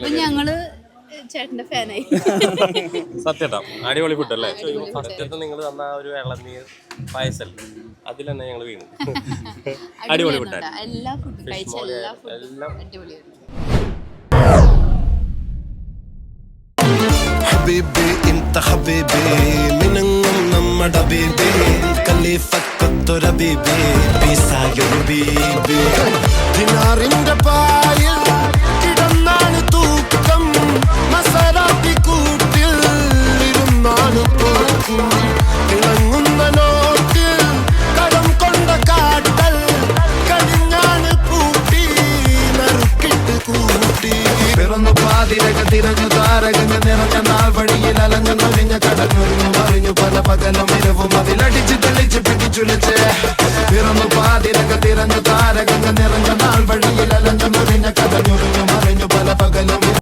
അപ്പൊ ഞങ്ങള് ചേട്ടന്റെ ഫാനായി സത്യട്ടോ അടിപൊളി ഫുഡ് അല്ലേ ഫസ്റ്റത്തെ നിങ്ങൾ തന്ന ആ ഒരു ഇളനീർ പായസൽ അതിൽ തന്നെ ഞങ്ങൾ വീണു അടിപൊളി ഫുഡാണ് അടിപൊളിയായിരുന്നു എല്ലാ ഫുഡും കഴിച്ച മോള് എല്ലാ ഫുഡും എല്ലാം അടിപൊളിയായിരുന്നു حبيبي انت حبيبي മിനുങ്ങും നമ്മുടെ ബേബി കലീഫക്കൊത്തൊര ബേബി പീസായൊരു ബേബി തിളങ്ങുന്ന നോട്ടിൽ കടം കൊണ്ട കാട്ടൽ കടിഞ്ഞാണ് പൂട്ടി നറുക്കിട്ട് കൂട്ടി. പിറന്നു പാതിരക തിരഞ്ഞു താരകങ്ങൾ നിറഞ്ഞ നാൾ വഴിയിൽ അലഞ്ഞു നൊഴിഞ്ഞ കടഞ്ഞൊരിഞ്ഞു മറിഞ്ഞു പല പകലും ഇരവും അതിലടിച്ച് തെളിച്ച് പിടിച്ചുലച്ച്.